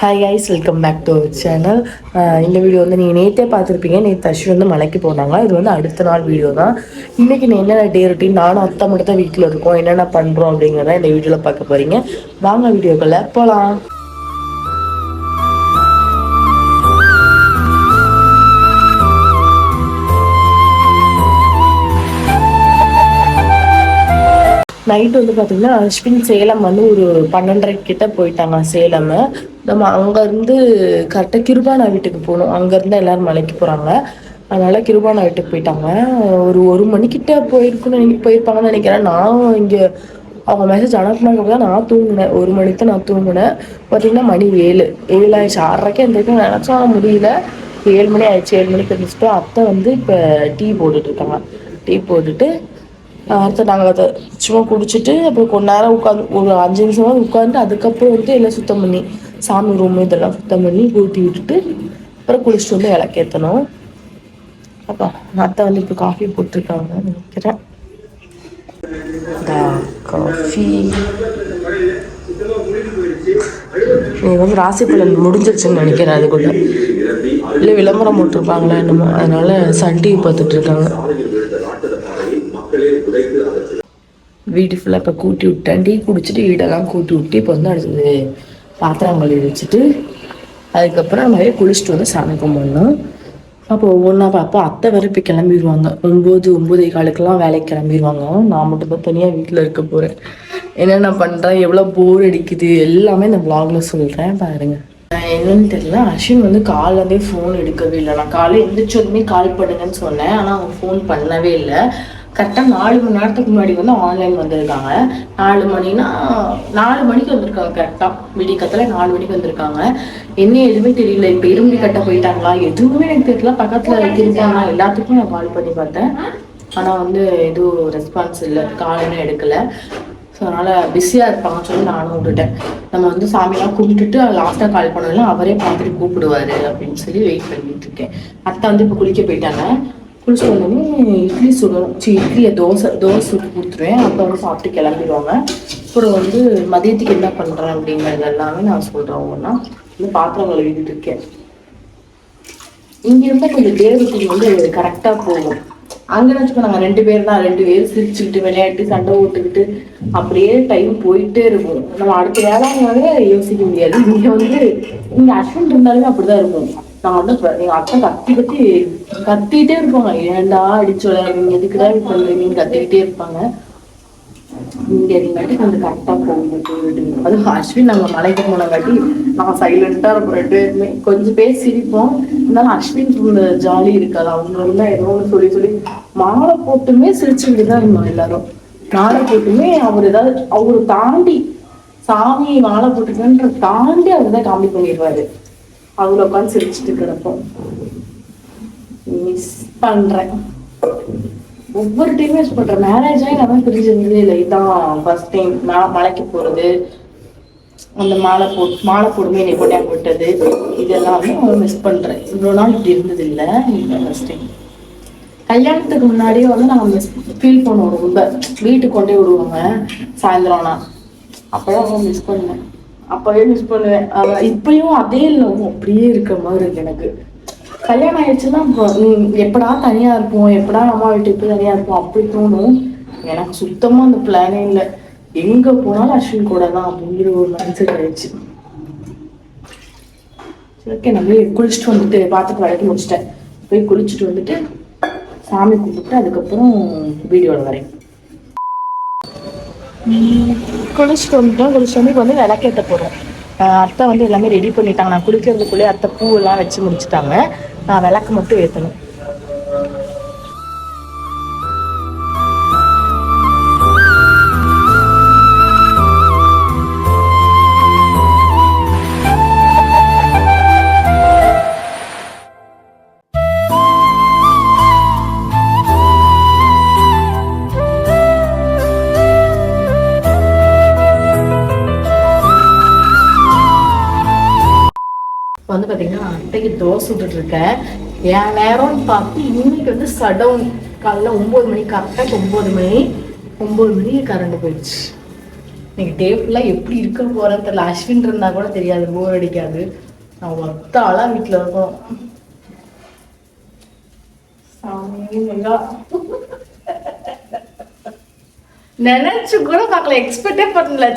Hi guys welcome back to our channel இந்த video வந்து நீங்கள் நேற்றே பார்த்துருப்பீங்க. நேற்று அஸ்வின் வந்து மலைக்கு போனாங்க இது வந்து அடுத்த நாள் வீடியோ தான். இன்றைக்கி நீ என்னென்ன டே ரொட்டீன் நானும் அத்தை மட்டும் தான் வீட்டில் இருக்கோம். என்னென்ன பண்ணுறோம் அப்படிங்கிறத இந்த வீடியோவில் பார்க்க போகிறீங்க வாங்க வீடியோக்குள்ளே போகலாம் நைட் வந்து பார்த்தீங்கன்னா அஸ்வின் சேலம் வந்து ஒரு பன்னெண்டரை கிட்ட போயிட்டாங்க சேலம். நம்ம அங்கேருந்து கரெக்டாக கிருபானா வீட்டுக்கு போகணும். அங்கேருந்து எல்லாரும் மலைக்கு போகிறாங்க அதனால கிருபானா வீட்டுக்கு போயிட்டாங்க. ஒரு ஒரு மணிக்கிட்ட போயிருக்குன்னு போயிருப்பாங்கன்னு நினைக்கிறேன். நான் இங்கே அவங்க மெசேஜ் அனுப்புனாங்க தான் நான் தூங்கினேன். ஒரு மணிக்கு தான் நான் தூங்கினேன். பார்த்தீங்கன்னா மணி ஏழு. ஏழு ஆயிடுச்சு ஆறரைக்கே எந்திரிக்க நினச்சா முடியல. ஏழு மணி ஆயிடுச்சு. ஏழு மணிக்கு இருந்துச்சுட்டு அத்தை வந்து இப்போ டீ போட்டுட்டு இருக்காங்க. டீ போட்டுட்டு அடுத்து நாங்கள் அதை சும்மா குடிச்சிட்டு அப்புறம் கொஞ்ச நேரம் உட்காந்து ஒரு அஞ்சு நிமிஷமாக உட்காந்து அதுக்கப்புறம் வந்து எல்லாம் சுத்தம் பண்ணி சாமி ரூம் இதெல்லாம் சுத்தம் பண்ணி ஊட்டி விட்டுட்டு அப்புறம் குளிச்சுட்டு வந்து விளக்கேற்றணும் அப்போ அத்தை வந்து இப்போ காஃபி போட்டிருக்காங்க நினைக்கிறேன். காஃபி நீ வந்து ராசி பலன் முடிஞ்சிருச்சுன்னு நினைக்கிறேன் அதுக்குள்ள. இல்லை விளம்பரம் போட்டிருப்பாங்களா என்னமோ அதனால சன் டிவி பார்த்துட்டு இருக்காங்க வீடு ஃபுல்லாக இப்போ கூட்டி விட்டேன் டீ குடிச்சிட்டு வீடெல்லாம் கூட்டி விட்டு இப்போ வந்து அடுத்தது பாத்திரம் கழுவி வச்சுட்டு அதுக்கப்புறம் நம்ம குளிச்சுட்டு வந்து சாமி கும்பிடணும். அப்போ ஒவ்வொன்றா அப்போ அத்தை வரை இப்போ கிளம்பிடுவாங்க ஒம்பது ஒம்பதே காலுக்கெல்லாம் வேலைக்கு கிளம்பிடுவாங்க நான் மட்டும் தான் தனியாக வீட்டில் இருக்க போகிறேன் என்னென்ன பண்ணுறேன் எவ்வளோ போர் அடிக்குது எல்லாமே இந்த vlogல சொல்கிறேன் பாருங்கள் என்னன்னு தெரியல. அஸ்வின் வந்து காலேருந்தே ஃபோன் எடுக்கவே இல்லை. நான் காலையில் எந்திரிச்சதுமே கால் பண்ணுங்கன்னு சொன்னேன். ஆனால் அவங்க ஃபோன் பண்ணவே இல்லை. கரெக்டாக நாலு மணி நேரத்துக்கு முன்னாடி வந்து ஆன்லைன் வந்திருக்காங்க. நாலு மணினா நாலு மணிக்கு வந்திருக்காங்க கரெக்டாக விடிக்கத்தில் நாலு மணிக்கு வந்திருக்காங்க. என்ன எதுவுமே தெரியல. இப்போ இரும்பு கட்ட போயிட்டாங்களா? எதுவுமே எனக்கு தெரியல. பக்கத்தில் இருக்காங்களா எல்லாத்துக்கும் நான் கால் பண்ணி பார்த்தேன். ஆனால் வந்து எதுவும் ரெஸ்பான்ஸ் இல்லை. காலையும் எடுக்கலை. ஸோ அதனால் பிஸியாக இருப்பாங்கன்னு சொல்லி நானும் விட்டுட்டேன். நம்ம வந்து சாமியெல்லாம் கும்பிட்டுட்டு லாஸ்ட்டாக கால் பண்ணலாம் அவரே பார்த்துட்டு கூப்பிடுவாரு அப்படின்னு சொல்லி வெயிட் பண்ணிட்டு இருக்கேன். அத்தை வந்து இப்போ குளிக்க போயிட்டாங்க. குளிச்சுட்டு வந்தோடனே இட்லி சுடணும் சி இட்லியை தோசை தோசை சுட்டு கொடுத்துருவேன். அப்போ வந்து சாப்பிட்டு கிளம்பிடுவாங்க. அப்புறம் வந்து மதியத்துக்கு என்ன பண்ணுறேன் அப்படிங்கிறது எல்லாமே நான் சொல்கிறேன் ஒவ்வொன்றா வந்து பாத்திரம் கழுவிட்டு இருக்கேன். இங்கே இருந்தால் கொஞ்சம் தேவத்துக்கு வந்து கரெக்டாக போகும். அங்கே வச்சுக்கோ நாங்கள் ரெண்டு பேர் தான் ரெண்டு பேரும் சிரிச்சுக்கிட்டு விளையாட்டு சண்டை ஓட்டுக்கிட்டு அப்படியே டைம் போயிட்டே இருக்கும். நம்ம அடுத்த வேலைங்கிறதே யோசிக்க முடியாது. இங்கே வந்து இங்கே அஸ்வின் இருந்தாலுமே அப்படிதான் இருக்கும். நான் வந்து எங்க அத்தை கத்தி கத்தி கத்திட்டே இருப்பாங்க. ஏன்டா அடிச்சு விளையாடுறீங்க எதுக்குடா இப்படி பண்றீங்க கத்திக்கிட்டே இருப்பாங்க. இங்க இருந்தாட்டி கொஞ்சம் கரெக்டா போகும் அது அஸ்வின் நாங்க மலைக்கு போனங்காட்டி நான் சைலண்டா இருப்போம் கொஞ்சம் பேர் சிரிப்போம். இருந்தாலும் அஸ்வின் ஜாலி இருக்காது. அவங்க இருந்தா ஏதோ ஒண்ணு சொல்லி சொல்லி மாலை போட்டுமே சிரிச்சுக்கிட்டு தான் இருந்தோம் எல்லாரும். மாலை போட்டுமே அவர் ஏதாவது அவரு தாண்டி சாமி மாலை போட்டுக்கன்ற தாண்டி அவர் தான் காமி பண்ணிடுவாரு. அவங்கள உட்காந்து சிரிச்சுட்டு கிடப்போம். மிஸ் பண்றேன். ஒவ்வொரு டைமே மிஸ் பண்றேன். மேரேஜ் ஆகி நான் பிரிஞ்சிருந்ததே இல்லை இதான் ஃபர்ஸ்ட் டைம் நான் மலைக்கு போறது. அந்த மாலை போ மாலை போடுமே என்னை கொண்டா போட்டது இது எல்லாமே மிஸ் பண்றேன் இவ்வளோ நாள் இப்படி இருந்தது இல்லை. ஃபர்ஸ்ட் டைம் கல்யாணத்துக்கு முன்னாடியே வந்து நாங்கள் மிஸ் ஃபீல் பண்ணுவோம் ரொம்ப. வீட்டுக்கு கொண்டே விடுவாங்க சாயந்தரம்னா அப்போதான் மிஸ் பண்ணேன் அப்போவே மிஸ் பண்ணுவேன். இப்பயும் அதே லவ் அப்படியே இருக்க மாதிரி இருக்கு எனக்கு. கல்யாணம் ஆயிடுச்சுன்னா எப்படா தனியா இருப்போம்? எப்படா அம்மா வீட்டுக்கு போய் தனியா இருப்போம்? அப்படி தோணும். எனக்கு சுத்தமா அந்த பிளானே இல்லை. எங்க போனாலும் அஸ்வின் கூட தான் அப்படிங்கிற ஒரு மைண்ட் செட் ஆயிடுச்சு ஓகே நம்மளே குளிச்சுட்டு வந்துட்டு பார்த்துட்டு வரைக்கும் முடிச்சிட்டேன். போய் குளிச்சுட்டு வந்துட்டு சாமி கும்பிட்டு அதுக்கப்புறம் வீடியோவில் வரேன். குளிச்சுட்டு வந்துட்டோம் குளிச்சுட்டு வந்து இப்போ வந்து விளக்கேற்ற போகிறோம் அத்தை வந்து எல்லாமே ரெடி பண்ணிட்டாங்க. நான் குளிக்கிறதுக்குள்ளே அத்தை பூவெல்லாம் வச்சு முடிச்சிட்டாங்க. நான் விளக்கு மட்டும் ஏற்றணும். அட்டைக்கு சுட்டுட்டு இருக்கேன் என் நேரம்னு பார்த்து இன்னைக்கு வந்து சடவுன் காலைல ஒம்பது மணி கரெக்டாக ஒம்பது மணி ஒம்பது மணிக்கு கரண்ட் போயிடுச்சு. இன்னைக்கு டே ஃபுல்லாக எப்படி இருக்க போகிறேன்னு தெரியல. அஸ்வின் இருந்தால் கூட தெரியாது போர் அடிக்காது. நான் ஒத்த ஆளாக வீட்டில் இருக்கோம். நினைச்சு கூட பார்க்கல. எக்ஸ்பெக்டே பண்ணல.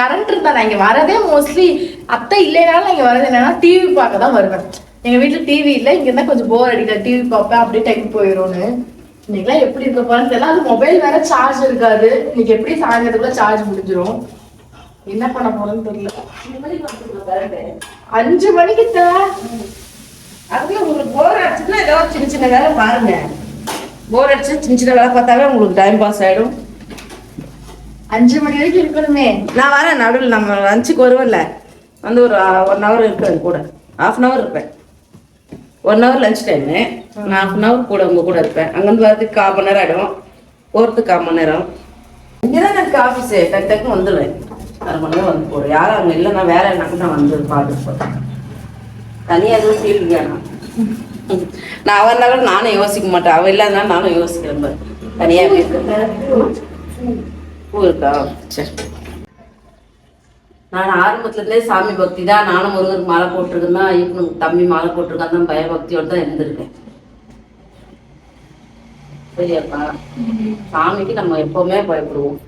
கரண்ட் இருந்தா நான் இங்க வரதே மோஸ்ட்லி அத்தை இல்லைனாலும் இங்க வரது என்னன்னா டிவி பார்க்க தான் வருவேன். எங்க வீட்டுல டிவி இல்ல இங்க இருந்தா கொஞ்சம் போர் அடிக்கல டிவி பார்ப்பேன் அப்படியே டைம் போயிரும்னு. இன்னைக்கெல்லாம் எப்படி இருக்க போறேன்னு தெரியல. அது மொபைல் வேற சார்ஜ் இருக்காது. இன்னைக்கு எப்படி சாயந்தரத்துக்குள்ள சார்ஜ் முடிஞ்சிரும்? என்ன பண்ண போறேன்னு தெரியல. அஞ்சு மணிக்கு தே- உங்களுக்கு போர் அடிச்சுன்னா ஏதோ ஒரு சின்ன சின்ன வேலை பாருங்க. போர் அடிச்சு சின்ன சின்ன வேலை பார்த்தாவே உங்களுக்கு டைம் பாஸ் ஆயிடும். அஞ்சு மணி வரைக்கும் இருக்கணுமே. நான் வரேன் நடுவில் நம்ம லஞ்சுக்கு வருவோம்ல. வந்து ஒரு ஒன் ஹவர் இருக்கேன் கூட. ஹாஃப் அன் ஹவர் இருப்பேன். ஒன் ஹவர் லஞ்ச் டைமு நான் ஹாஃப் அன் ஹவர் கூட உங்க கூட இருப்பேன். அங்கேருந்து வரதுக்கு கால் மணி நேரம் ஆகிடும் போகிறதுக்கு கால் மணி நேரம் இங்கே தான் எனக்கு ஆஃபீஸு டக்கு டக்குன்னு வந்துடுவேன். அரை மணி நேரம் வந்து போகிறேன் யாரும் அங்கே இல்லைன்னா வேற என்ன நான் வந்து பார்த்துட்டு போகிறேன் தனியாக எதுவும் ஃபீல் வேணாம். நான் அவன் இருந்தாலும் நானும் யோசிக்க மாட்டேன். அவன் இல்லாதனால நானும் யோசிக்கிறேன் தனியாக பூ இருக்கா? சரி. நான் ஆரம்பத்துல இருந்தே சாமி பக்தி தான். நானும் முருகருக்கு மாலை போட்டிருக்கேன் தான். ஐயப்பனுக்கு தம்பி மாலை போட்டிருக்கான் தான். பயபக்தியோட தான் இருந்திருக்கேன். சரியாப்பா. சாமிக்கு நம்ம எப்பவுமே பயப்படுவோம்.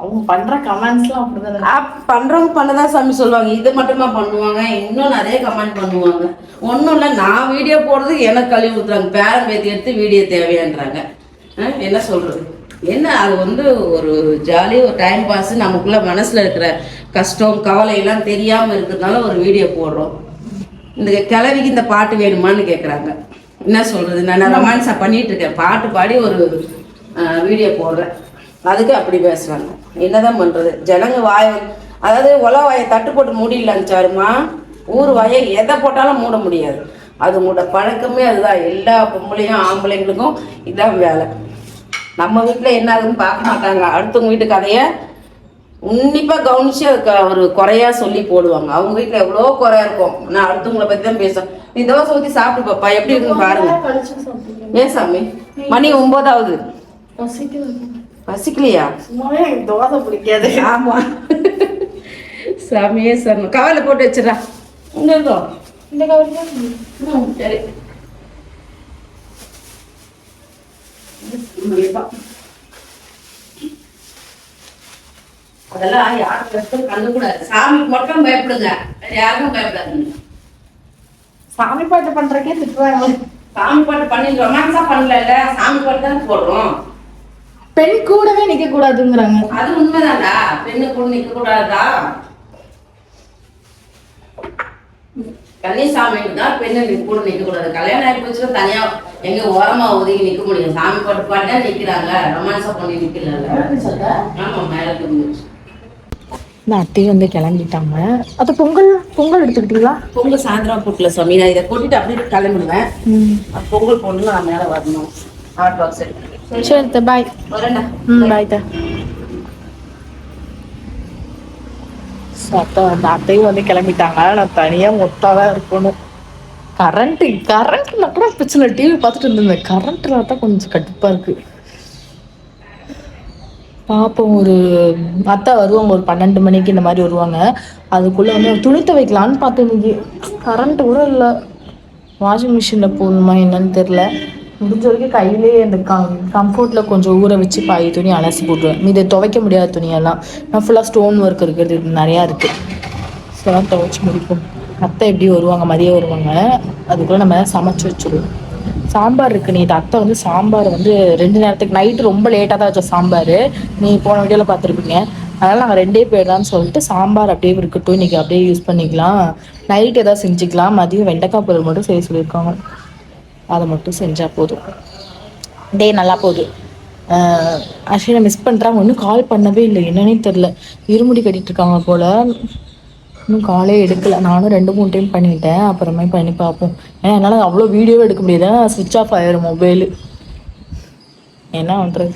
அவங்க பண்ற கமெண்ட்ஸ்லாம் அப்படிதான் பண்றவங்க பண்ணதான் சாமி சொல்லுவாங்க. இது மட்டுமா பண்ணுவாங்க? இன்னும் நிறைய கமெண்ட் பண்ணுவாங்க. ஒன்றும் இல்லை நான் வீடியோ போடுறதுக்கு எனக்கு கழுவி ஊத்துறாங்க. பேரம் பேத்தி எடுத்து வீடியோ தேவையான்றாங்க. என்ன சொல்றது? என்ன அது வந்து ஒரு ஜாலி ஒரு டைம் பாஸ் நமக்குள்ள மனசுல இருக்கிற கஷ்டம் கவலையெல்லாம் தெரியாமல் தெரியாம இருக்கிறதுனால ஒரு வீடியோ போடுறோம். இந்த கிளவிக்கு இந்த பாட்டு வேணுமான்னு கேட்குறாங்க என்ன சொல்றது? நான் ரொமான்ஸாக பண்ணிட்டு இருக்கேன். பாட்டு பாடி ஒரு வீடியோ போடுறேன். அதுக்கு அப்படி பேசுறாங்க. என்னதான் பண்றது? ஜனங்க வாய அதாவது உல வாயை தட்டு போட்டு மூடிடலாங்க சாருமா ஊர் வாயை எதை போட்டாலும் மூட முடியாது. அது மூட பழக்கமே அதுதான். எல்லா பொம்பளையும் ஆம்பளைங்களுக்கும் இதுதான் வேலை. நம்ம வீட்டில் என்ன ஆகுதுன்னு பார்க்க மாட்டாங்க. அடுத்தவங்க வீட்டு கதையை உன்னிப்பா கவனிச்சு ஒரு குறையா சொல்லி போடுவாங்க. அவங்க வீட்டுல எவ்வளோ குறையா இருக்கும். நான் அடுத்தவங்கள பத்தி தான் பேசுவேன் நீ தோசை ஊத்தி சாப்பிட்டு பாப்பா. எப்படி இருக்குன்னு பாருங்க. ஏன் சாமி? மணி பசிக்குது. பசிக்கலையா? தோசை பிடிக்காது. ஆமா. சாமியே சாமி. கவலை போட்டு வச்சிடறா. இருக்கோம் இந்த கவர்மெண்ட் ம், சரி அதெல்லாம் யாரும் கஷ்டம் கண்டுக்கூடாது சாமிக்கு மட்டும் பயப்படுங்க. யாருக்கும் பயப்படாதுங்க. சாமி பாட்டு பண்றக்கே திட்டுவாங்க சாமி பாட்டு பண்ணி ரொமான்ஸா பண்ணல சாமி பாட்டு தானே போடுறோம். பெண் கூடவே நிக்க கூடாதுங்கிறாங்க அது உண்மைதான்டா. பெண்ணு கூட நிக்க கூடாதா கன்னிசாமிக்கு தான் பெண்ணு கூட நிக்க கூடாது கல்யாணம் ஆகி போச்சுன்னா தனியா எங்க ஓரமா ஒதுங்கி நிக்க முடியும். சாமி பாட்டு பாட்டா நிக்கிறாங்க. ரொமான்ஸா பண்ணி நிக்கல ஆமா மேல இருந்து இந்த அத்தையும் வந்து கிளம்பிட்டாங்க. அது பொங்கல் பொங்கல் எடுத்துக்கிட்டீங்களா? பொங்கல் சாயந்தரம் போட்டுல சாமி. நான் இதை கொட்டிட்டு அப்படியே கிளம்பிடுவேன். பொங்கல் போடணும் நான் மேல வரணும். ஹாட் பாக்ஸ் எடுத்து. சரி பாய் வரேன்டா. ம் பாய் தா அத்தை அந்த அத்தையும் வந்து கிளம்பிட்டாங்க. நான் தனியா மொத்தாதான் இருக்கணும். கரண்ட் கரண்ட்ல கூட பிரச்சனை டிவி பார்த்துட்டு இருந்தேன் கரண்ட்ல தான் கொஞ்சம் கடுப்பா இருக்கு. பார்ப்போம் ஒரு அத்தை வருவாங்க ஒரு பன்னெண்டு மணிக்கு இந்த மாதிரி வருவாங்க. அதுக்குள்ள வந்து துணி துவைக்கலான்னு பார்த்தேன் இன்னைக்கு. கரண்ட் கூட இல்லை. வாஷிங் மிஷினில் போகணுமா என்னன்னு தெரில முடிஞ்ச வரைக்கும் கையிலேயே அந்த கம் கம்ஃபர்ட்டில் கொஞ்சம் ஊற வச்சு பாய் துணி அலசி போட்டுருவேன். மீது துவைக்க முடியாத துணியெல்லாம். நான் ஃபுல்லாக ஸ்டோன் ஒர்க் இருக்கிறது நிறையா இருக்குது ஸோ துவைச்சி முடிப்போம். அத்தை எப்படி வருவாங்க மதியம் வருவாங்க அதுக்குள்ளே நம்ம சமைச்சு வச்சுருவோம். சாம்பார் இருக்கு நீ அத்தை வந்து சாம்பார் வந்து ரெண்டு நேரத்துக்கு நைட்டு ரொம்ப லேட்டாக தான் வச்ச சாம்பார். நீ போன வீடியோவில் பார்த்துருப்பீங்க. அதனால் நாங்கள் ரெண்டே பேர் தான் சொல்லிட்டு சாம்பார் அப்படியே இருக்கட்டும் இன்னைக்கு அப்படியே யூஸ் பண்ணிக்கலாம். நைட் ஏதாவது செஞ்சுக்கலாம். மதியம் வெண்டைக்காய் பொருள் மட்டும் செய்ய சொல்லியிருக்காங்க. அதை மட்டும் செஞ்சால் போதும். டே நல்லா போகுது. ஆக்சுவலி நான் மிஸ் பண்ணுறேன் அவங்க கால் பண்ணவே இல்லை. என்னன்னே தெரில இருமுடி கட்டிட்டு இருக்காங்க போல். இன்னும் காலே எடுக்கல. நானும் ரெண்டு மூணு டைம் பண்ணிட்டேன். அப்புறமே பண்ணி பார்ப்போம் ஏன்னா என்னால் அவ்வளோ வீடியோவே எடுக்க முடியாது? ஸ்விட்ச் ஆஃப் ஆயிரும் மொபைலு என்ன பண்ணுறது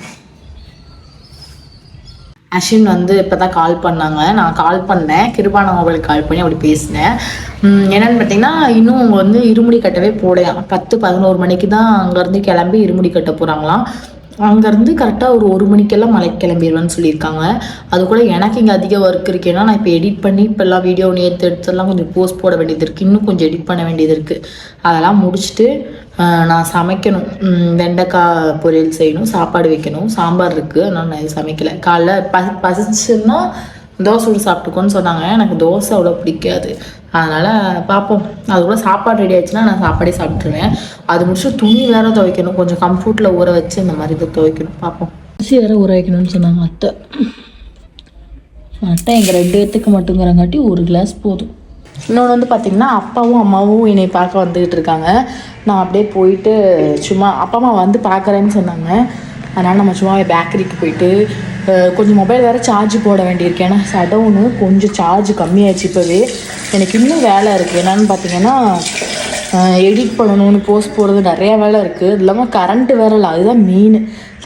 அஸ்வின் வந்து இப்போ தான் கால் பண்ணாங்க. நான் கால் பண்ணேன். கிருபான மொபைலுக்கு கால் பண்ணி அப்படி பேசினேன். உம், என்னன்னு பார்த்தீங்கன்னா இன்னும் அவங்க வந்து இருமுடி கட்டவே போடையாம் பத்து பதினோரு மணிக்கு தான் அங்கேருந்து கிளம்பி இருமுடி கட்ட போகிறாங்களாம் அங்கேருந்து கரெக்டாக ஒரு ஒரு மணிக்கெல்லாம் மலை கிளம்பிடுவேன்னு சொல்லியிருக்காங்க. அது கூட எனக்கு இங்கே அதிக ஒர்க் இருக்கு. ஏன்னா நான் இப்போ எடிட் பண்ணி இப்போ எல்லாம் வீடியோ நேற்று எடுத்தெல்லாம் கொஞ்சம் போஸ்ட் போட வேண்டியது இருக்குது இன்னும் கொஞ்சம் எடிட் பண்ண வேண்டியது இருக்குது அதெல்லாம் முடிச்சுட்டு நான் சமைக்கணும். வெண்டைக்காய் பொரியல் செய்யணும் சாப்பாடு வைக்கணும். சாம்பார் இருக்குது அதனால் நான் சமைக்கலை. காலைல பசி பசிச்சுன்னா தோசை சுட்டு சாப்பிட்டுக்கோன்னு சொன்னாங்க. எனக்கு தோசை அவ்வளோ பிடிக்காது. அதனால் பார்ப்போம் அது கூட சாப்பாடு ரெடி ஆயிடுச்சுன்னா நான் சாப்பாடே சாப்பிட்ருவேன் அது முடிச்சு துணி வேற துவைக்கணும். கொஞ்சம் கம்ஃபர்ட்டில் ஊற வச்சு இந்த மாதிரி இதை துவைக்கணும். பார்ப்போம் அரிசி வேற ஊற வைக்கணும்னு சொன்னாங்க அத்தை. அட்டை எங்கள் ரெண்டு பேத்துக்கு மட்டுங்கிறங்காட்டி ஒரு கிளாஸ் போதும். இன்னொன்று வந்து பார்த்திங்கன்னா அப்பாவும் அம்மாவும் என்னை பார்க்க வந்துக்கிட்டு இருக்காங்க. நான் அப்படியே போயிட்டு சும்மா அப்பா அம்மா வந்து பார்க்குறேன்னு சொன்னாங்க. அதனால் நம்ம சும்மா பேக்கரிக்கு போயிட்டு கொஞ்சம் மொபைல் வேறு சார்ஜ் போட வேண்டியிருக்கு. ஏன்னா சடவுனு கொஞ்சம் சார்ஜ் கம்மியாச்சு இப்போவே. எனக்கு இன்னும் வேலை இருக்குது என்னென்னு பார்த்தீங்கன்னா எடிட் பண்ணணும்னு போஸ்ட் போடுறது நிறையா வேலை இருக்குது அது இல்லாமல் கரண்ட்டு வேற இல்லை. அதுதான் மெயின்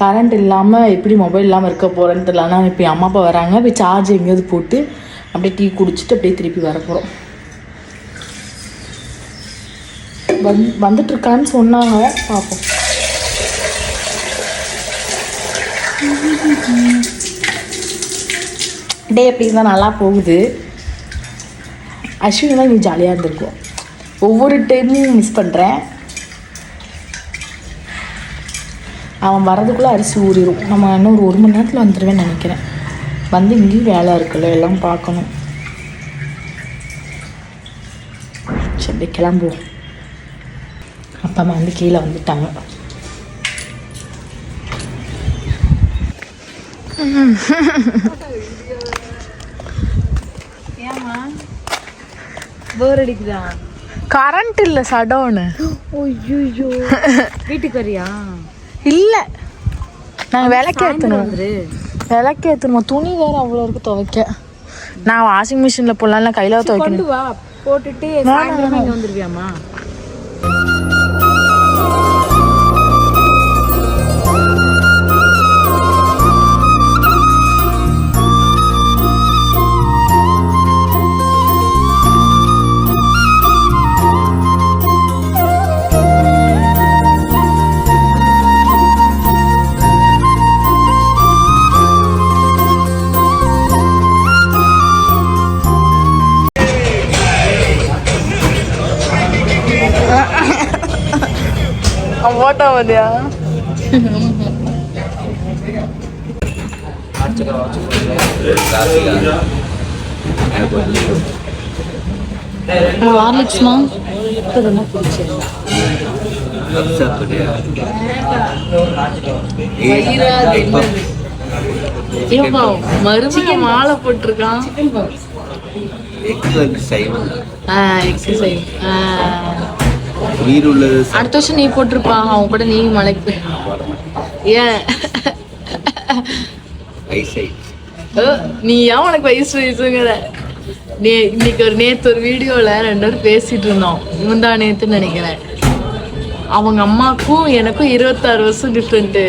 கரண்ட் இல்லாமல் எப்படி மொபைல் இல்லாமல் இருக்க போகிறேன்னு தெரியல. ஆனால் இப்போ அம்மா அப்பா வராங்க. இப்போ சார்ஜ் எங்கேயாவது போட்டு அப்படியே டீ குடிச்சிட்டு அப்படியே திருப்பி வர போகிறோம் வந் வந்துட்டு இருக்கான்னு சொன்னாங்க. பார்ப்போம் டே எப்படி இருந்தால் நல்லா போகுது. அஸ்வினி தான் நீ ஜாலியாக இருந்திருக்கும். ஒவ்வொரு டைமும் மிஸ் பண்ணுறேன் அவன் வரதுக்குள்ளே அரிசி ஊறிடும் நம்ம இன்னும் ஒரு ஒரு மணி நேரத்தில் வந்துடுவேன்னு நினைக்கிறேன். வந்து இங்கேயும் வேலை இருக்குல்ல எல்லாம் பார்க்கணும். சரி கிளம்புவோம். அப்பா அம்மா வந்து கீழே வந்துட்டாங்க. போர் அடிக்குதா? கரண்ட் இல்லை சடோன்னு ஐயோ வீட்டுக்கு வரியா? இல்லை. நாங்கள் விளக்கு வந்துரு. விளக்கு ஏற்றணுமா துணி வேறு அவ்வளோ இருக்கு துவைக்க. நான் வாஷிங் மிஷினில் போடலாம் கையில் துவைக்கணும். வா. போட்டுட்டு வந்துருவியாமா மதியா ஹார்லிக்ஸ்மா இப்போதான் ஏப்பா மருமக மாலை போட்டிருக்கான். எக்ஸசைஸ் உயிர் உள்ளது அடுத்த வருஷம் நீ போட்டிருப்பா. அவன் கூட நீ மலைக்கு. ஏன்? நீ ஏன் உனக்கு வயசு வயசுங்கிற? நே இன்னைக்கு ஒரு நேத்து ஒரு வீடியோல ரெண்டு பேரும் பேசிட்டு இருந்தோம். முந்தா நேத்துன்னு நினைக்கிறேன். அவங்க அம்மாக்கும் எனக்கும் இருபத்தாறு வருஷம் டிஃப்ரெண்ட்டு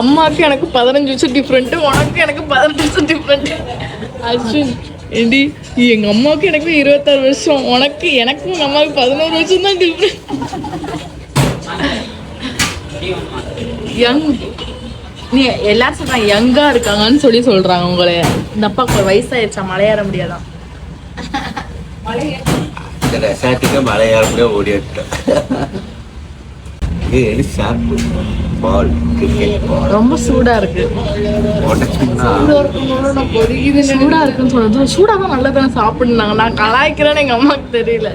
அம்மாக்கு எனக்கு பதினஞ்சு வருஷம் டிஃப்ரெண்ட்டு உனக்கு எனக்கு பதினஞ்சு வருஷம் டிஃப்ரெண்ட்டு அஸ்வின் ஏண்டி எங்க அம்மாவுக்கு எனக்கு இருபத்தாறு வருஷம். உனக்கு எனக்கும் உங்க அம்மாவுக்கு பதினோரு வருஷம் தான் டிஃப்ரெண்ட் யங் நீ எல்லாரும் சொல்றாங்க யங்கா இருக்காங்கன்னு சொல்லி சொல்றாங்க உங்களை. இந்த அப்பாவுக்கு ஒரு வயசாயிருச்சா? மலையேற முடியாதான் இந்த ரெசார்ட்டுக்கு மலையாளம்ல ஓடிட்டோம் இது ஷார்ப்பு பால் கிரிக்கெட் பால் ரொம்ப சூடா இருக்கு. உடச்சுன்னா சூடா இருக்குன்னு சொன்னது சூடா தான் நல்லா தானே சாப்பிடுனாங்க. நான் கலாய்க்கிறேன்னு எங்க அம்மாக்கு தெரியல.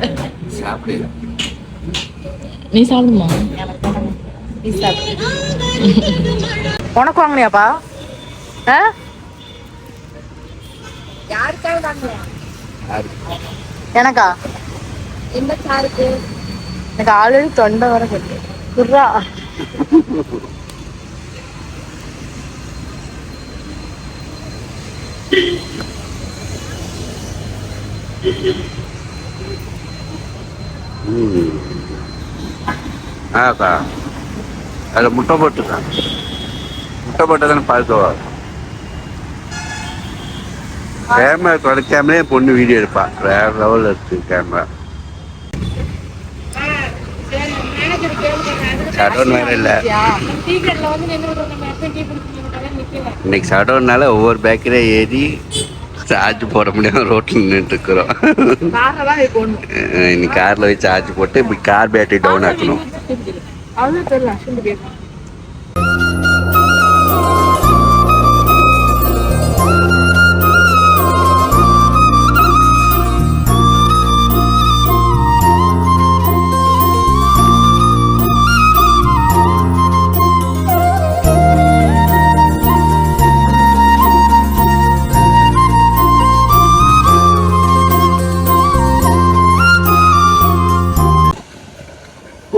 சாப்பிடு. நீ சாப்பிடுமா? நீ சாப்பிடு. உனக்கு வாங்கினியாப்பா? ஆ? எனக்கா? எனக்கு ஆல்ரெடி தொண்டை வர கட்டு குர்ரா ஆக்கா அதில் முட்டை போட்டுருக்கான் முட்டை போட்டு தானே பார்த்துவா கேமரா குறைக்காமலே பொண்ணு வீடியோ எடுப்பா வேற லெவலில் இருக்கு கேமரா ஷடவுன் வேற இல்லை டீ கடையில் வந்து நின்று நம்ம எப்போ டீ குடிச்சு நிற்கல இன்னைக்கு ஷடவுன்னால ஒவ்வொரு பேக்கரியா ஏறி சார்ஜ் போட முடியாம ரோட்டில் நின்றுட்டு இருக்கிறோம். காரில் தான் போடணும் அஹ் இன்னைக்கு காரில் போய் சார்ஜ் போட்டு இப்படி கார் பேட்டரி டவுன் ஆக்கணும்.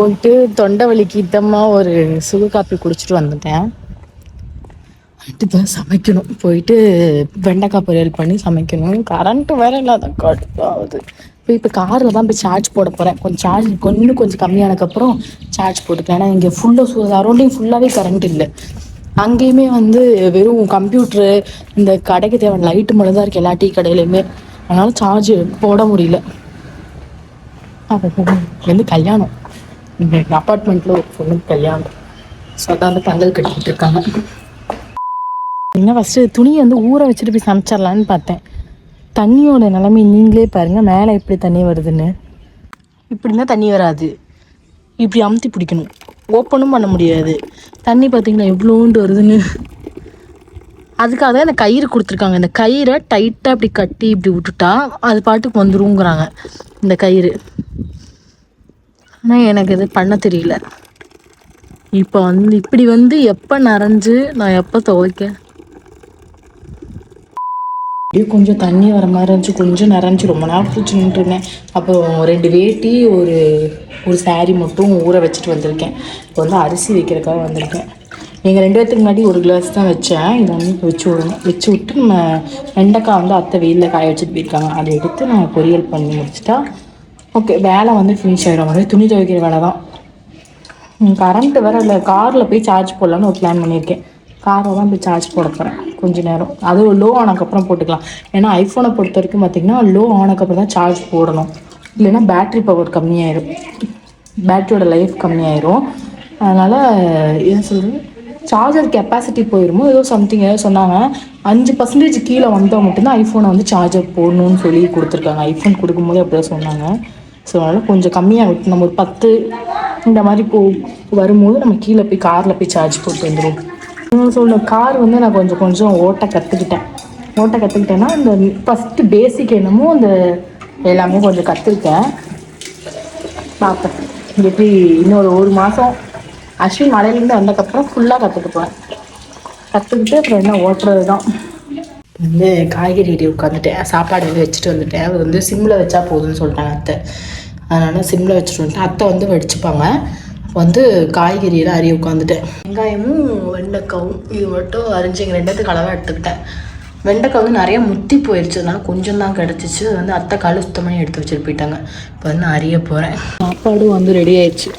போயிட்டு தொண்டை வலிக்கு இதமாக ஒரு சுகு காப்பி குடிச்சிட்டு வந்துட்டேன். அடுத்ததான் சமைக்கணும். போயிட்டு வெண்டைக்காய் பொரியல் பண்ணி சமைக்கணும். கரண்ட்டு வேற இல்லாத கடுப்பாகுது. இப்போ இப்போ காரில் தான் போய் சார்ஜ் போட போகிறேன் கொஞ்சம் சார்ஜ் கொஞ்சம் கொஞ்சம் கம்மியானதுக்கப்புறம் சார்ஜ் போட்டுக்கலாம் ஏன்னா இங்கே ஃபுல்லாக சரௌண்டிங் ஃபுல்லாகவே கரண்ட் இல்லை. அங்கேயுமே வந்து வெறும் கம்ப்யூட்ரு இந்த கடைக்கு தேவையான லைட்டு மட்டும் தான் இருக்குது எல்லா டீ கடையிலையுமே. அதனால சார்ஜ் போட முடியல. அப்போ வந்து கல்யாணம். இந்த அப்பார்ட்மெண்ட்ல ஒரு பொண்ணுக்கு கல்யாணம். ஸோ அதான் வந்து பந்தல் கட்டிக்கிட்டு இருக்காங்க. என்ன ஃபஸ்ட்டு துணியை வந்து ஊற வச்சுட்டு போய் சமைச்சிடலான்னு பார்த்தேன். தண்ணியோட நிலைமை நீங்களே பாருங்கள் மேலே எப்படி தண்ணி வருதுன்னு. இப்படின்னா தண்ணி வராது. இப்படி அமுத்தி பிடிக்கணும். ஓப்பனும் பண்ண முடியாது. தண்ணி பார்த்தீங்கன்னா எவ்வளோண்டு வருதுன்னு. அதுக்காக தான் இந்த கயிறு கொடுத்துருக்காங்க. இந்த கயிறை டைட்டாக இப்படி கட்டி இப்படி விட்டுட்டா அது பாட்டுக்கு வந்துருங்கிறாங்க இந்த கயிறு. ஆனால் எனக்கு இது பண்ண தெரியல. இப்போ வந்து இப்படி வந்து எப்போ நரைஞ்சு நான் எப்போ துவைக்க அப்படியே கொஞ்சம் தண்ணி வர மாதிரி இருந்துச்சு. கொஞ்சம் நிறைஞ்சு ரொம்ப நேரம் பிடிச்சி நின்றுருந்தேன். அப்புறம் ரெண்டு வேட்டி ஒரு ஒரு saree மட்டும் ஊற வச்சுட்டு வந்திருக்கேன். இப்போ வந்து அரிசி வைக்கிறதுக்காக வந்திருக்கேன். எங்கள் ரெண்டு பேர்த்துக்கு முன்னாடி ஒரு கிளாஸ் தான் வச்சேன். இதை வந்து வச்சு விடணும். வச்சு விட்டு நம்ம வெண்டைக்காய் வந்து அத்தை வெயிலில் காய வச்சுட்டு போயிருக்காங்க. அதை எடுத்து நான் பொரியல் பண்ணி முடிச்சிட்டா ஓகே வேலை வந்து ஃபினிஷ் ஆகிடும் மாதிரி துணி துவைக்கிற வேலை தான். கரண்ட்டு வேறு இல்லை காரில் போய் சார்ஜ் போடலான்னு ஒரு பிளான் பண்ணியிருக்கேன். காரில் தான் போய் சார்ஜ் போட போகிறேன் கொஞ்ச நேரம். அதுவும் லோ ஆனக்கப்புறம் போட்டுக்கலாம். ஏன்னா ஐஃபோனை பொறுத்த வரைக்கும் பார்த்திங்கன்னா லோ ஆனக்கப்புறம் தான் சார்ஜ் போடணும். இல்லைன்னா பேட்ரி பவர் கம்மியாயிரும். பேட்டரியோட லைஃப் கம்மியாயிரும். அதனால் என்ன சொல்கிறது சார்ஜர் கெப்பாசிட்டி போயிருமோ ஏதோ சம்திங் ஏதோ சொன்னாங்க. அஞ்சு பர்சன்டேஜ் கீழே வந்தால் மட்டும்தான் ஐஃபோனை வந்து சார்ஜர் போடணும்னு சொல்லி கொடுத்துருக்காங்க. ஐஃபோன் கொடுக்கும்போது அப்படி தான் சொன்னாங்க. ஸோ அதனால் கொஞ்சம் கம்மியாக விட்டு நம்ம ஒரு பத்து இந்த மாதிரி போ வரும்போது நம்ம கீழே போய் காரில் போய் சார்ஜ் போட்டு வந்துடும் சொல்ல கார் வந்து நான் கொஞ்சம் கொஞ்சம் ஓட்ட கற்றுக்கிட்டேன் ஓட்ட கற்றுக்கிட்டேன்னா இந்த ஃபஸ்ட்டு பேசிக் என்னமோ அந்த எல்லாமே கொஞ்சம் கற்றுருக்கேன் பார்ப்பேன். எப்படி இன்னொரு ஒரு மாதம் அஸ்வின் மலையிலேருந்து வந்ததுக்கப்புறம் ஃபுல்லாக கற்றுக்குப்பேன் கற்றுக்கிட்டு அப்புறம் என்ன ஓட்டுறது தான் வந்து காய்கறி ரெடி உட்காந்துட்டேன் சாப்பாடு வந்து வச்சுட்டு வந்துட்டேன். அது வந்து சிம்மில் வச்சா போதும்னு சொல்லிட்டாங்க அத்தை. அதனால் சிம்மில் வச்சுட்டு வந்துட்டேன். அத்தை வந்து வடிச்சுப்பாங்க. வந்து காய்கறியெல்லாம் அறிய உட்காந்துட்டேன் வெங்காயமும் வெண்டைக்காவும் இது மட்டும் அரிஞ்சு எங்கள் ரெண்டுத்துக்கு அளவாக எடுத்துக்கிட்டேன். வெண்டைக்காய் வந்து நிறைய முத்தி போயிடுச்சு அதனால கொஞ்சம் தான் கிடச்சிச்சு. அது வந்து அத்தை காலை சுத்தம் பண்ணி எடுத்து வச்சுட்டு போயிட்டாங்க. இப்போ வந்து அறிய போகிறேன் சாப்பாடும் வந்து ரெடி ஆயிடுச்சு.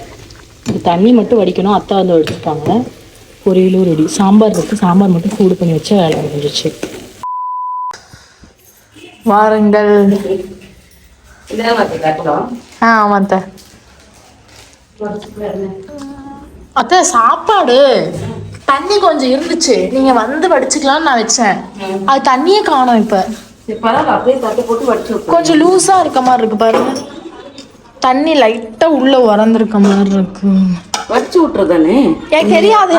தண்ணி மட்டும் வடிக்கணும். அத்தை வந்து வடிச்சுப்பாங்க பொரியலும் ரெடி சாம்பார் இருக்குது சாம்பார் மட்டும் சூடு பண்ணி வச்சு வேலை முடிஞ்சிச்சு வாருங்கள். இதான் பார்த்து ஆ ஆமாம் அத்தை அத்தை சாப்பாடு. தண்ணி கொஞ்சம் இருந்துச்சு. நீங்க வந்து வடிச்சுக்கலாம்னு நான் வச்சேன். அது தண்ணியே காணோம் இப்ப. கொஞ்சம் லூஸா இருக்க மாதிரி இருக்கு பாருங்க. தண்ணி லைட்டா உள்ள உறந்திருக்க மாதிரி இருக்கு. வடிச்சு விட்டுறதானே? எனக்கு தெரியாது.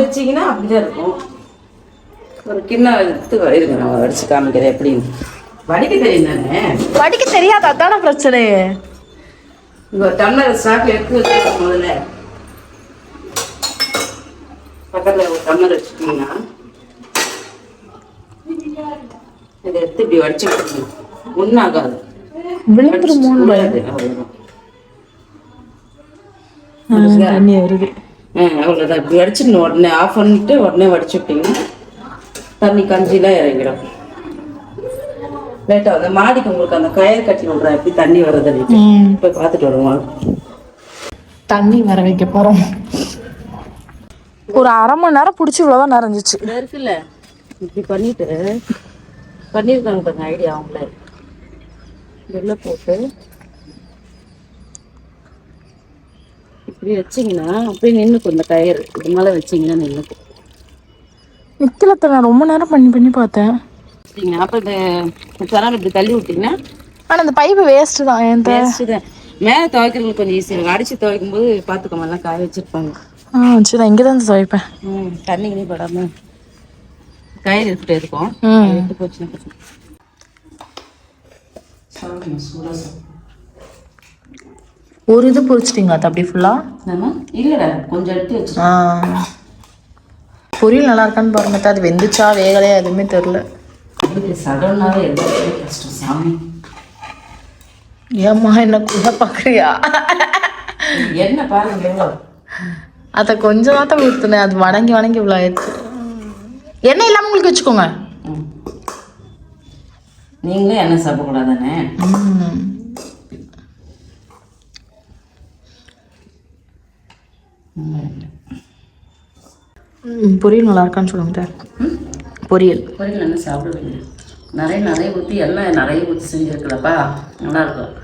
வச்சீங்கன்னா அப்படிதான் இருக்கும். ஒரு கிண்ணம் எடுத்து இருங்க நான் வடிச்சு காமிக்கிறேன் எப்படின்னு. வடிக்க தெரியும் தானே வடிக்க தெரியாது. அதான பிரச்சனை இங்க டம்ளர் ஸ்டாக் எடுத்து வச்சுருக்கோம் முதல்ல. பக்கத்துல ஒரு டம்ளர் வச்சுட்டீங்கன்னா இதை எடுத்து இப்படி வடிச்சு விட்டுருங்க ஒன்றாகாது விழுந்துருமோன்னு பயம். ஆ, தண்ணி வருது. அவ்வளோதான் இப்படி வடிச்சிடணும். உடனே ஆஃப் பண்ணிட்டு உடனே வடிச்சு விட்டீங்கன்னா தண்ணி கஞ்சிலாம் இறங்கிடும். லேட்டாக அந்த மாடிக்கு உங்களுக்கு அந்த கயிறு கட்டி விட்றேன். எப்படி தண்ணி வருது. போய் பார்த்துட்டு வருவோம். தண்ணி வர வைக்க போறோம். ஒரு அரை மணி நேரம் பிடிச்சி இவ்வளோதான் நிறைஞ்சிச்சு. இருக்குல்ல. இப்படி பண்ணிட்டு பண்ணியிருக்காங்க பாருங்க ஐடியா அவங்களே. வெளில போட்டு இப்படி வச்சீங்கன்னா அப்படியே நின்றுக்கும் இந்த கயிறு. இது மேலே வச்சீங்கன்னா நின்றுக்கும் நிக்கலத்த நான் ரொம்ப நேரம் பண்ணி பண்ணி பார்த்தேன். வச்சிங்கன்னா அப்போ இந்த சரம் இப்படி தள்ளி விட்டிங்கன்னா ஆனா அந்த பைப்பு வேஸ்ட் தான். என் வேஸ்ட்டு தான். மேலே துவைக்கிறதுக்கு கொஞ்சம் ஈஸியாக இருக்கும். அடித்து துவைக்கும் போது பார்த்துக்கோங்க எல்லாம் காய வச்சுருப்பாங்க. ஆ சரி இங்கே தான் துவைப்பேன். ம் தண்ணிக்கு படாம. கயிறு எடுத்துகிட்டு இருக்கும். எடுத்து போச்சுன்னா. ஒரு இது பொரிச்சிட்டிங்களா அப்படி ஃபுல்லா என்னம்மா? இல்லைடா கொஞ்சம் எடுத்து வச்சு பொரியல் நல்லா இருக்கான்னு பாருங்க. அது வெந்துச்சா வேகலையா எதுவுமே தெரில இது சடனாவே எல்லாருக்குமே கஷ்டம் சாமி. ஏம்மா என்ன கூட பார்க்குறியா? என்ன பாருங்க எவ்வளோ? அதை கொஞ்சம் தான் ஊற்றுனேன் அது வணங்கி வணங்கி இவ்வளோ ஆயிடுச்சு. எண்ணெய் இல்லாமல் உங்களுக்கு வச்சுக்கோங்க. ம். நீங்களே எண்ணெய் சாப்பிடக்கூடாது தானே ம். ம், பொரியல் நல்லா இருக்கான்னு சொல்லுங்க. பொரியல். பொரியல் என்ன சாப்பிடுவீங்க? நிறைய நிறைய ஊற்றி எண்ணெய் நிறைய ஊற்றி செஞ்சுருக்குலப்பா நல்லா இருக்கும்.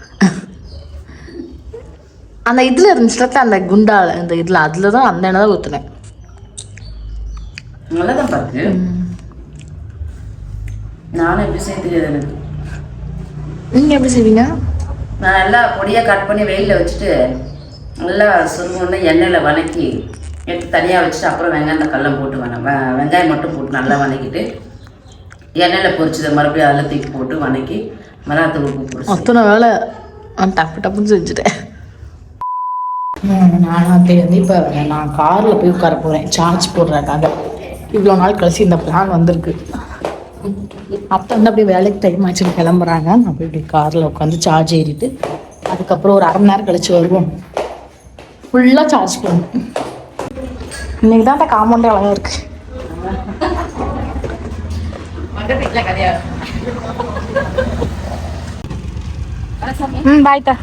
அந்த இதில் இருந்துச்சுல அந்த குண்டால இந்த இதில் அதில் தான் அந்த எண்ணெய் தான் ஊற்றுனேன் நல்லா தான் பார்த்து நானும் எப்படி செய்ய தெரியாது எனக்கு? நீங்கள் எப்படி செய்வீங்க? நான் நல்லா பொடியாக கட் பண்ணி வெயிலில் வச்சுட்டு நல்லா சுருங்கொன்னு எண்ணெயில் வதக்கி எடுத்து தனியாக வச்சுட்டு அப்புறம் வெங்காயம் தக்காளிலாம் போட்டு வேணாம் வெங்காயம் மட்டும் போட்டு நல்லா வதக்கிட்டு எண்ணெயில் பொரிச்சதை மறுபடியும் அதில் தூக்கி போட்டு வதக்கி மிளகாத்தூள் உப்பு போட்டு அத்தனை வேலை நான் டப்பு டப்புன்னு செஞ்சுட்டேன். நானும் அப்படி வந்து இப்போ நான் காரில் போய் உட்கார போகிறேன் சார்ஜ் போடுறதுக்காக. இவ்வளோ நாள் கழிச்சு இந்த பிளான் வந்திருக்கு. அத்தை வந்து அப்படியே வேலைக்கு டைம் ஆச்சுன்னு கிளம்புறாங்க. நான் போய் இப்படி காரில் உட்காந்து சார்ஜ் ஏறிட்டு அதுக்கப்புறம் ஒரு அரை மணி நேரம் கழிச்சு வருவோம். ஃபுல்லாக சார்ஜ் பண்ணணும் இன்னைக்கு தான் அந்த காம்பவுண்டே அழகாக இருக்கு ம் தா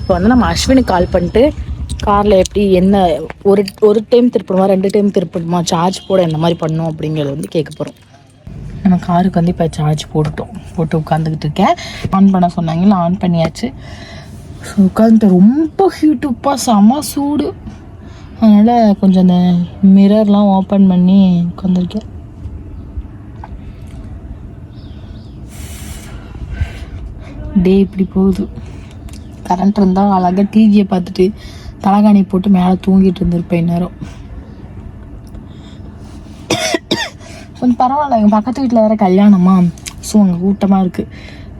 இப்போ வந்து நம்ம அஸ்வினுக்கு கால் பண்ணிட்டு காரில் எப்படி என்ன ஒரு ஒரு டைம் திருப்பணுமா ரெண்டு டைம் திருப்பணுமா சார்ஜ் போட என்ன மாதிரி பண்ணும் அப்படிங்கிறது வந்து கேட்க போகிறோம் நம்ம காருக்கு வந்து இப்போ சார்ஜ் போட்டுட்டோம். போட்டு உட்காந்துக்கிட்டு இருக்கேன். ஆன் பண்ண சொன்னாங்களா ஆன் பண்ணியாச்சு. ஸோ உட்காந்துட்டு ரொம்ப ஹீட்டுப்பா செம சூடு. அதனால் கொஞ்சம் அந்த மிரர்லாம் ஓப்பன் பண்ணி உட்காந்துருக்கேன் டே இப்படி போகுது. கரண்ட் இருந்தால் அழகாக டிவியை பார்த்துட்டு தலகாணி போட்டு மேலே தூங்கிட்டு இருந்திருப்பேன் நேரம் கொஞ்சம் பரவாயில்ல எங்கள் பக்கத்து வீட்டில் வேறு கல்யாணமா. ஸோ அங்கே கூட்டமாக இருக்குது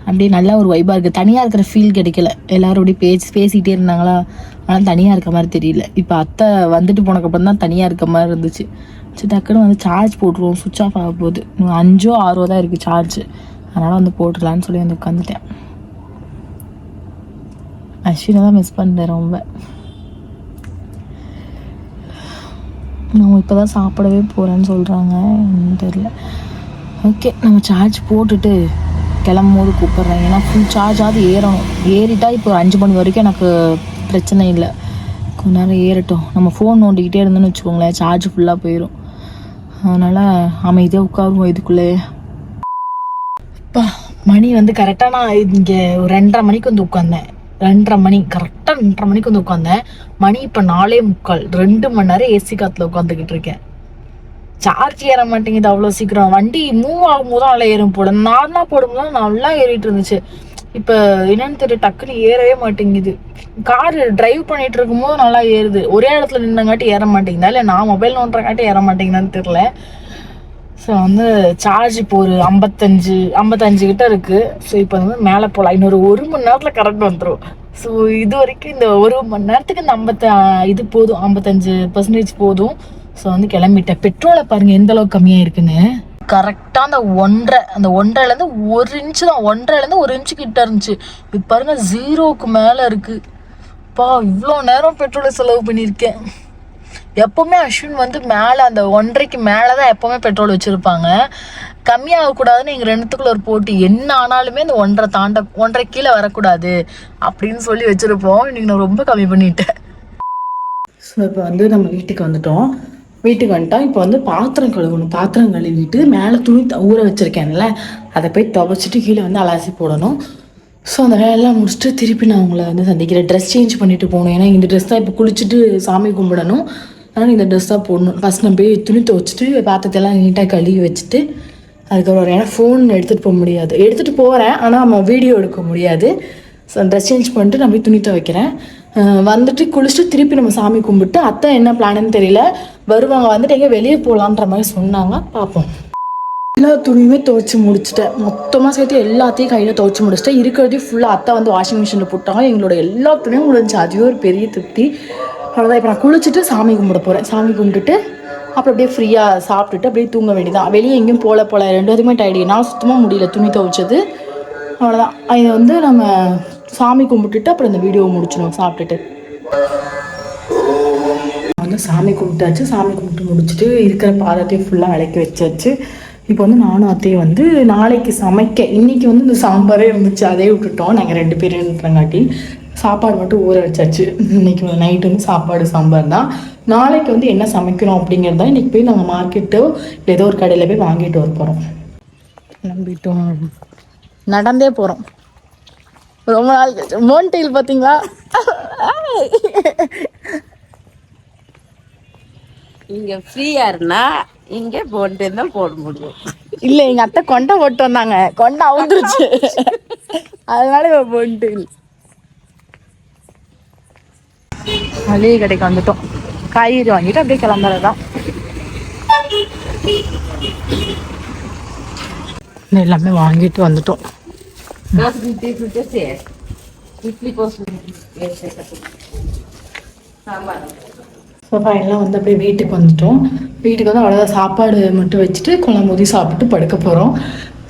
அப்படியே நல்லா ஒரு வைபாக இருக்குது தனியாக இருக்கிற ஃபீல் கிடைக்கல. எல்லாரும் அப்படியே பேசி பேசிகிட்டே இருந்தாங்களா? ஆனால் தனியாக இருக்க மாதிரி தெரியல. இப்போ அத்தை வந்துட்டு போனக்கப்புறம் தான் தனியாக இருக்க மாதிரி இருந்துச்சு. சரி டக்குன்னு வந்து சார்ஜ் போட்டுருவோம். சுவிட்ச் ஆஃப் ஆக போகுது. அஞ்சோ ஆறோ தான் இருக்குது சார்ஜ் அதனால் வந்து போட்டுடலான்னு சொல்லி வந்து உட்காந்துட்டேன் அஸ்வினை தான் மிஸ் பண்ணுறேன் ரொம்ப. நம்ம இப்போ தான் சாப்பிடவே போகிறேன்னு சொல்கிறாங்க தெரில ஓகே நம்ம சார்ஜ் போட்டுட்டு கிளம்பும் போது கூப்பிட்றேன். ஏன்னா ஃபுல் சார்ஜாவது ஏறணும். ஏறிட்டால் இப்போ ஒரு அஞ்சு மணி வரைக்கும் எனக்கு பிரச்சனை இல்லை. கொஞ்ச நேரம் ஏறட்டும். நம்ம ஃபோன் நோண்டிக்கிட்டே இருந்தோம்னு வச்சுக்கோங்களேன். சார்ஜ் ஃபுல்லாக போயிடும் அதனால் அமைதியாக உட்காருவோம் இதுக்குள்ளே. அப்பா மணி வந்து கரெக்டாக நான் இங்கே ஒரு ரெண்டரை மணிக்கு வந்து உட்காந்தேன். ரெண்டரை மணி கரெக்டாக ரெண்டரை மணிக்கு வந்து உட்காந்தேன். மணி இப்போ நாலே முக்கால். ரெண்டு மணி நேரம் ஏசி காற்றுல உட்காந்துக்கிட்டு இருக்கேன். சார்ஜ் ஏற மாட்டேங்குது அவ்வளோ சீக்கிரம். வண்டி மூவ் ஆகும்போது நல்லா ஏறும் போல. நார்மலாக போடும்போது நல்லா ஏறிட்டு இருந்துச்சு இப்போ என்னன்னு தெரியல டக்குன்னு ஏறவே மாட்டேங்குது. கார் டிரைவ் பண்ணிட்டு இருக்கும்போது நல்லா ஏறுது. ஒரே இடத்துல நின்னங்காட்டி ஏற மாட்டேங்குதா? இல்லை நான் மொபைல் நோண்டுறங்காட்டி ஏற மாட்டேங்குதான்னு தெரில ஸோ வந்து சார்ஜ் இப்போ ஒரு ஐம்பத்தஞ்சு ஐம்பத்தஞ்சு கிட்ட இருக்கு. ஸோ இப்போ வந்து மேலே போகலாம் இன்னொரு ஒரு மணி நேரத்தில் கரண்ட் வந்துடும் ஸோ இது வரைக்கும் இந்த ஒரு மணி நேரத்துக்கு இந்த ஐம்பத்த இது போதும். ஐம்பத்தஞ்சு பர்சன்டேஜ் போதும். ஸோ வந்து கிளம்பிட்டேன். பெட்ரோலை பாருங்க எந்த அளவுக்கு கம்மியாக இருக்குன்னு. கரெக்டாக அந்த ஒன்றரை அந்த ஒன்றரைலேருந்து ஒரு இன்ச்சு தான். ஒன்றரைலேருந்து ஒரு இன்ச்சு கிட்ட இருந்துச்சு. இப்போ பாருங்க ஜீரோவுக்கு மேலே இருக்குது பா இவ்வளோ நேரம் பெட்ரோலை செலவு பண்ணியிருக்கேன். எப்பவுமே அஸ்வின் வந்து மேலே அந்த ஒன்றரைக்கு மேலே தான் எப்போவுமே பெட்ரோல் வச்சுருப்பாங்க. கம்மியாகக்கூடாதுன்னு எங்கள் ரெண்டுத்துக்குள்ள ஒரு போட்டி. என்ன ஆனாலுமே இந்த ஒன்றரை தாண்ட ஒன்றரை கீழே வரக்கூடாது அப்படின்னு சொல்லி வச்சுருப்போம். இன்றைக்கி நான் ரொம்ப கம்மி பண்ணிட்டேன். ஸோ இப்போ வந்து நம்ம வீட்டுக்கு வந்துட்டோம். வீட்டுக்கு வந்துட்டோம். இப்போ வந்து பாத்திரம் கழுவணும். பாத்திரம் கழுவிட்டு மேலே துணி ஊற வச்சுருக்கேன்ல அதை போய் துவைச்சிட்டு கீழே வந்து அலாசி போடணும். ஸோ அந்த வேலையெல்லாம் முடிச்சுட்டு திருப்பி நான் உங்களை வந்து சந்திக்கிறேன். ட்ரெஸ் சேஞ்ச் பண்ணிட்டு போகணும். ஏன்னா இந்த ட்ரெஸ் தான் இப்போ குளிச்சுட்டு சாமி கும்பிடணும். அதனால் இந்த ட்ரெஸ் தான் போடணும். ஃபஸ்ட் நான் போய் துணி துவச்சிட்டு பாத்திரத்தெல்லாம் நீட்டாக கழுவி வச்சுட்டு அதுக்கப்புறம் ஏன்னா ஃபோன் எடுத்துகிட்டு போக முடியாது. எடுத்துகிட்டு போகிறேன் ஆனால் நம்ம வீடியோ எடுக்க முடியாது. ஸோ ட்ரெஸ் சேஞ்ச் பண்ணிட்டு நான் போய் துணி துவைக்கிறேன். வந்துட்டு குளிச்சுட்டு திருப்பி நம்ம சாமி கும்பிட்டு அத்தை என்ன பிளான்னு தெரியல. வருவாங்க வந்துட்டு எங்கே வெளியே போகலான்ற மாதிரி சொன்னாங்க. பார்ப்போம் எல்லா துணியுமே துவைச்சி முடிச்சிட்டேன். மொத்தமாக சேர்த்து எல்லாத்தையும் கையில் துவைச்சி முடிச்சிட்டேன். இருக்கிறதையும் ஃபுல்லாக அத்தை வந்து வாஷிங் மிஷினில் போட்டாங்க. எங்களோட எல்லா துணியும் முடிஞ்சு அதுவே ஒரு பெரிய திருப்தி. அவ்வளோதான் இப்போ நான் குளிச்சுட்டு சாமி கும்பிட போகிறேன் சாமி கும்பிட்டுட்டு அப்புறம் அப்படியே ஃப்ரீயாக சாப்பிட்டுட்டு அப்படியே தூங்க வேண்டியதான் வெளியே எங்கேயும் போல போல. ரெண்டு பேருக்குமே டயர்டு நான் சுத்தமாக முடியல துணி துவைச்சது. அவ்வளோதான் இதை வந்து நம்ம சாமி கும்பிட்டுட்டு அப்புறம் இந்த வீடியோவை முடிச்சிடும் சாப்பிட்டுட்டு. வந்து சாமி கும்பிட்டாச்சு. சாமி கும்பிட்டு முடிச்சுட்டு இருக்கிற பாதத்தையும் ஃபுல்லாக விளக்கி வச்சாச்சு. இப்போ வந்து நானும் அத்தையும் வந்து நாளைக்கு சமைக்க இன்னைக்கு வந்து இந்த சாம்பாரே இருந்துச்சு. அதே விட்டுட்டோம். நாங்கள் ரெண்டு பேருன்றங்காட்டி சாப்பாடு மட்டும் ஊற வச்சாச்சு. இன்னைக்கு நைட்டு வந்து சாப்பாடு சாம்பார் தான். நாளைக்கு வந்து என்ன சமைக்கணும் அப்படிங்கிறது தான் இன்றைக்கி போய் நாங்கள் மார்க்கெட்டோ இல்லை ஏதோ ஒரு கடையில் போய் வாங்கிட்டு வர போகிறோம் நம்பிட்டோம். நடந்தே போகிறோம் ரொம்ப நாள் கழிச்சு. மோன்டெயில் பார்த்தீங்களா? இங்க ஃப்ரீயா இருந்தா இங்க போட்டு தான் போட முடியும். இல்ல எங்க அத்தை கொண்டை போட்டு வந்தாங்க. கொண்டை அவுந்துருச்சு. அதனால இவ போட்டு மளிகை கடைக்கு வந்துட்டோம். காய்கறி வாங்கிட்டு அப்படியே கிளம்புறதுதான். இன்னும் எல்லாமே வாங்கிட்டு வந்துட்டோம். இட்லி போஸ்ட் சாம்பார் ஸோ ஃபைனலாக வந்து அப்படியே வீட்டுக்கு வந்துட்டோம். வீட்டுக்கு வந்து அவ்வளோதான் சாப்பாடு மட்டும் வச்சுட்டு குழம்பு ஊதி சாப்பிட்டு படுக்க போகிறோம்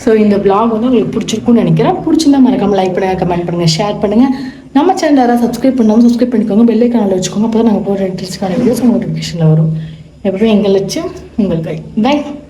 ஸோ இந்த பிளாக் வந்து உங்களுக்கு பிடிச்சிருக்கும்னு நினைக்கிறேன். பிடிச்சிருந்தா மறக்காம லைக் பண்ணுங்கள் கமெண்ட் பண்ணுங்கள் ஷேர் பண்ணுங்கள் நம்ம சேனல் யாராவது சப்ஸ்கிரைப் பண்ணாமல் சப்ஸ்கிரைப் பண்ணிக்கோங்க. பெல் ஐக்கானில் வச்சுக்கோங்க. அப்போ தான் நாங்கள் போகிற இன்ட்ரெஸ்ட்கான வீடியோஸ் உங்களுக்கு நோட்டிஃபிகேஷனில் வரும். எப்பவுமே எங்கள் லட்சியம் உங்கள் கை. பை